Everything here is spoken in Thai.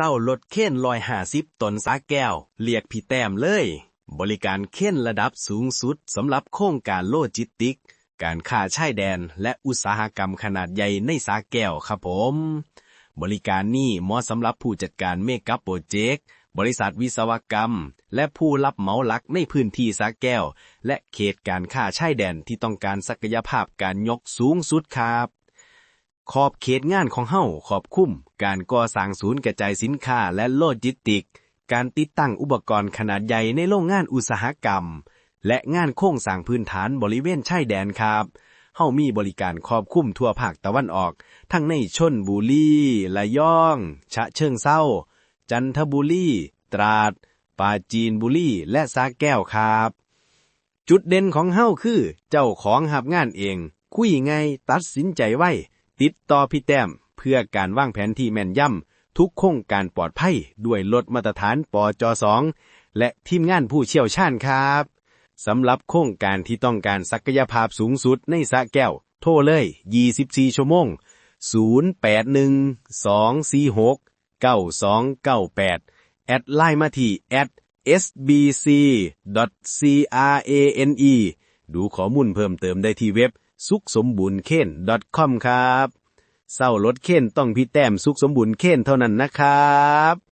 เศร้ารถเค้นลอยหาสิบตนสาแก้ว เรียกพี่แต้มเลย บริการเค้นระดับสูงสุดสำหรับโครงการโลจิสติก การค้าชายแดน และอุตสาหกรรมขนาดใหญ่ในสาแก้วครับผม บริการนี้เหมาะสำหรับผู้จัดการเมกะโปรเจกต์บริษัทวิศวกรรม และผู้รับเหมาหลักในพื้นที่สาแก้ว และเขตการค้าชายแดนที่ต้องการศักยภาพการยกสูงสุดครับ ขอบเขตงานของเฮ้าขอบคุ้ม การก่อสร้างศูนย์กระจายสินค้าและโลจิสติก การติดตั้งอุปกรณ์ขนาดใหญ่ในโรงงานอุตสาหกรรม และงานโครงสร้างพื้นฐานบริเวณชายแดนครับเฮามีบริการครอบคลุมทั่วภาคตะวันออก ทั้งในชนบุรีระยองฉะเชิงเซาจันทบุรี ตราดปราจีนบุรี และสาแก้วครับ จุดเด่นของเฮาคือ เจ้าของหับงานเอง คุยไงตัดสินใจไว้ ติดต่อพี่แต้ม เพื่อการวางแผนที่แม่นยำทุกโครงการปลอดภัยด้วยรถมาตรฐานปจ2และทีมงานผู้เชี่ยวชาญครับสำหรับโครงการที่ต้องการศักยภาพสูงสุดในสะแก้ว โทรเลย 24 ชั่วโมง 0812469298 แอดไลน์มาที่ at sbc.crane ดูข้อมูลเพิ่มเติมได้ที่เว็บ สุขสมบูรณ์เคน .com ครับ เศร้ารถเข้นต้องพี่แต้มสุขสมบูรณ์เข้นเท่านั้นนะครับ